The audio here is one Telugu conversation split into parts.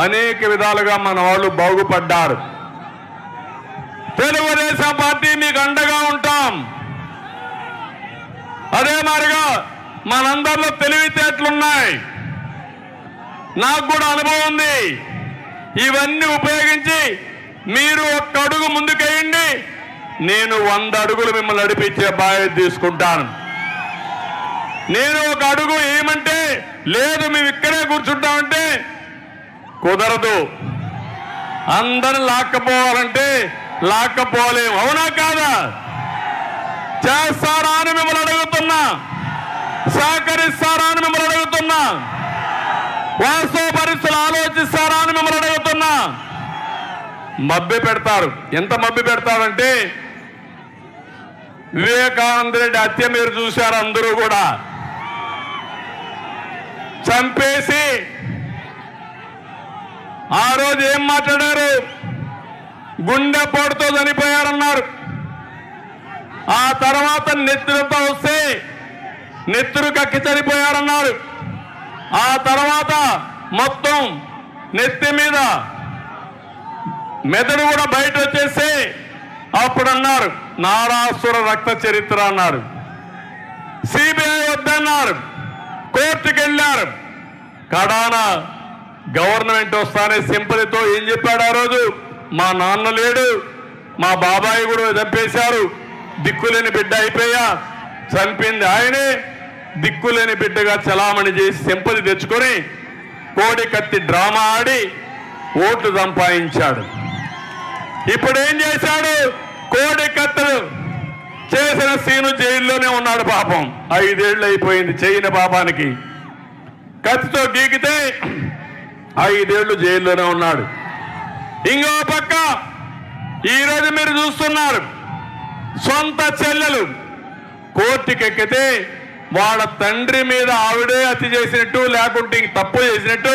అనేక విధాలుగా మన వాళ్ళు బాగుపడ్డారు. తెలుగుదేశం పార్టీ మీకు అండగా ఉంటాం. అదే మారిగా మనందరిలో తెలివితేటలున్నాయి. నాకు కూడా అనుభవం ఉంది. ఇవన్నీ ఉపయోగించి మీరు ఒక్క అడుగు ముందుకేయండి నేను వంద అడుగులు మిమ్మల్ని నడిపించే బాధ్యత తీసుకుంటాను. నేను ఒక అడుగు ఏమంటే లేదు మేము ఇక్కడే కూర్చుంటామంటే కుదరదు. అందరిని లాక్కపోవాలంటే లాక్కపోలేము. అవునా కాదా? చేస్తారా అని మిమ్మల్ని అడుగుతున్నా. సహకరిస్తారా అని మిమ్మల్ని అడుగుతున్నా. వాస్తవ పరిస్థితులు ఆలోచిస్తారా అని మిమ్మల్ని అడుగుతున్నా. మబ్బి పెడతారు. ఎంత మబ్బి పెడతారంటే వివేకానంద రెడ్డి హత్య మీరు చూశారు అందరూ కూడా. చంపేసి ఆ రోజు ఏం మాట్లాడారు? గుండెపోటుతో చనిపోయారన్నారు. ఆ తర్వాత నెత్తురుతో వస్తే నెత్తురు కక్కి చనిపోయారన్నారు. ఆ తర్వాత మొత్తం నెత్తి మీద మెదడు కూడా బయట వచ్చేసి అప్పుడు అన్నారు నారాసుర రక్త చరిత్ర అన్నారు. సిబిఐ వద్దన్నారు. కోర్టుకు వెళ్ళారు కడాన గవర్నమెంట్ వస్తానే సింపతితో ఏం చెప్పాడు ఆ రోజు? మా నాన్న లేడు మా బాబాయ్ కూడా చంపేశారు దిక్కులేని బిడ్డ అయిపోయా. చంపింది ఆయనే దిక్కులేని బిడ్డగా చలామణి చేసి సింపతి తెచ్చుకొని కోడి కత్తి డ్రామా ఆడి ఓట్లు సంపాదించాడు. ఇప్పుడు ఏం చేశాడు? కోడి కత్తలు చేసిన సీను జైల్లోనే ఉన్నాడు పాపం. ఐదేళ్ళు అయిపోయింది చేయని పాపానికి. కత్తితో గీకితే ఐదేళ్ళు జైల్లోనే ఉన్నాడు. ఇంకో పక్క ఈరోజు మీరు చూస్తున్నారు సొంత చెల్లెలు కోర్టుకెక్కితే వాళ్ళ తండ్రి మీద ఆవిడే హత్య చేసినట్టు లేకుంటే ఇంక తప్పు చేసినట్టు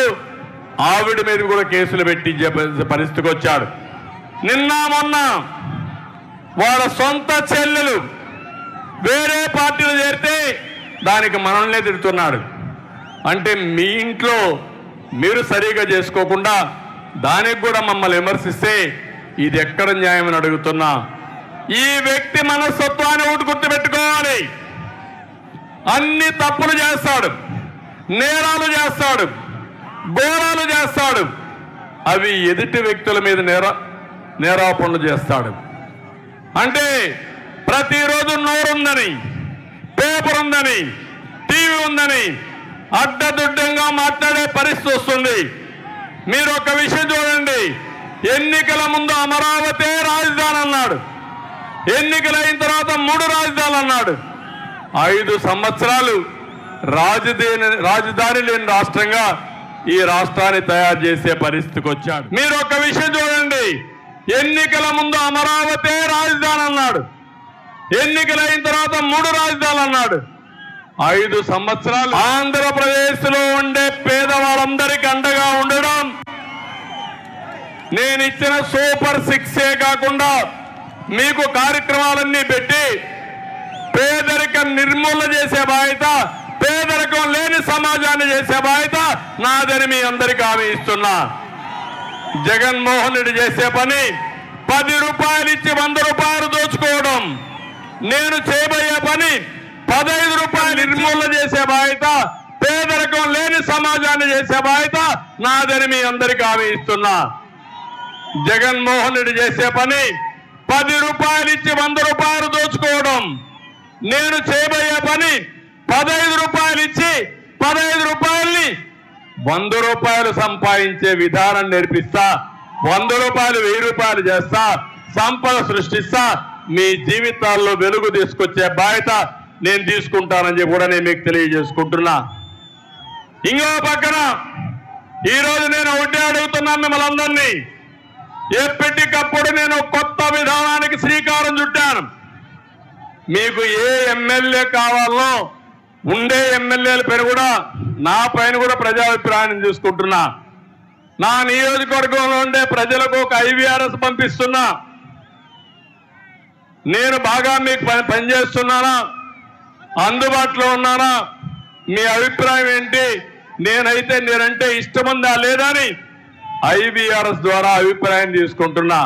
ఆవిడ మీద కూడా కేసులు పెట్టించే పరిస్థితికి వచ్చాడు. నిన్న మొన్న వాళ్ళ సొంత చెల్లెలు వేరే పార్టీలు చేరితే దానికి మనల్నే తిడుతున్నాడు. అంటే మీ ఇంట్లో మీరు సరిగా చేసుకోకుండా దానికి కూడా మమ్మల్ని విమర్శిస్తే ఇది ఎక్కడ న్యాయం అని అడుగుతున్నా. ఈ వ్యక్తి మనస్తత్వాన్ని ఒకటి గుర్తుపెట్టుకోవాలి. అన్ని తప్పులు చేస్తాడు. నేరాలు చేస్తాడు. ఘోరాలు చేస్తాడు. అవి ఎదుటి వ్యక్తుల మీద నేర నేరాపణలు చేస్తాడు. అంటే ప్రతిరోజు నోరుందని పేపర్ ఉందని టీవీ ఉందని అడ్డదుడ్డంగా మాట్లాడే పరిస్థితి వస్తుంది. మీరు ఒక విషయం చూడండి. ఎన్నికల ముందు అమరావతి రాజధాని అన్నాడు. ఎన్నికలైన తర్వాత మూడు రాజధానులు అన్నాడు. ఐదు సంవత్సరాలు రాజధాని రాజధాని లేని రాష్ట్రంగా ఈ రాష్ట్రాన్ని తయారు చేసే పరిస్థితికి వచ్చాడు. మీరు ఒక విషయం చూడండి. ఎన్నికల ముందు అమరావతి రాజధాని అన్నాడు. ఎన్నికలైన తర్వాత మూడు రాజధానులు అన్నాడు. ఐదు సంవత్సరాలు ఆంధ్రప్రదేశ్లో ఉండే పేదవాళ్ళందరికీ అండగా ఉండడం. నేను ఇచ్చిన సూపర్ సిక్సే కాకుండా మీకు కార్యక్రమాలన్నీ పెట్టి పేదరికం నిర్మూలన చేసే బాధ్యత పేదరికం లేని సమాజాన్ని చేసే బాధ్యత నాదని మీ అందరికీ హామీ ఇస్తున్నా. జగన్మోహన్ రెడ్డి చేసే పని పది రూపాయలు ఇచ్చి వంద రూపాయలు దోచుకోవడం. నేను చేయబోయే పని పదహైదు రూపాయలు నిర్మూలన చేసే బాధ్యత పేదరికం లేని సమాజాన్ని చేసే బాధ్యత నాదని మీ అందరికీ హామీ ఇస్తున్నా జగన్మోహన్ రెడ్డి చేసే పని పది రూపాయలు ఇచ్చి వంద రూపాయలు దోచుకోవడం. నేను చేయబోయే పని పదహైదు రూపాయలు ఇచ్చి పదహైదు రూపాయల్ని వంద రూపాయలు సంపాదించే విధానం నేర్పిస్తా వంద రూపాయలు వెయ్యి రూపాయలు చేస్తా సంపద సృష్టిస్తా మీ జీవితాల్లో వెలుగు తీసుకొచ్చే బాధ్యత నేను తీసుకుంటానని చెప్పి కూడా నేను మీకు తెలియజేసుకుంటున్నా. ఇంకో పక్కన ఈరోజు నేను ఒకటే అడుగుతున్నాను మిమ్మల్ని అందరినీ. ఎప్పటికప్పుడు నేను కొత్త విధానానికి శ్రీకారం చుట్టాను. మీకు ఏ ఎమ్మెల్యే కావాలో ఉండే ఎమ్మెల్యేల పేరు కూడా నా పైన కూడా ప్రజాభిప్రాయాన్ని తీసుకుంటున్నా. నా నియోజకవర్గంలో ఉండే ప్రజలకు ఒక ఐవీఆర్ఎస్ పంపిస్తున్నా. నేను బాగా మీకు పని పనిచేస్తున్నానా? అందుబాటులో ఉన్నానా? మీ అభిప్రాయం ఏంటి? నేనైతే నేనంటే ఇష్టముందా లేదా అని ఐబిఆర్ఎస్ ద్వారా అభిప్రాయం తీసుకుంటున్నా.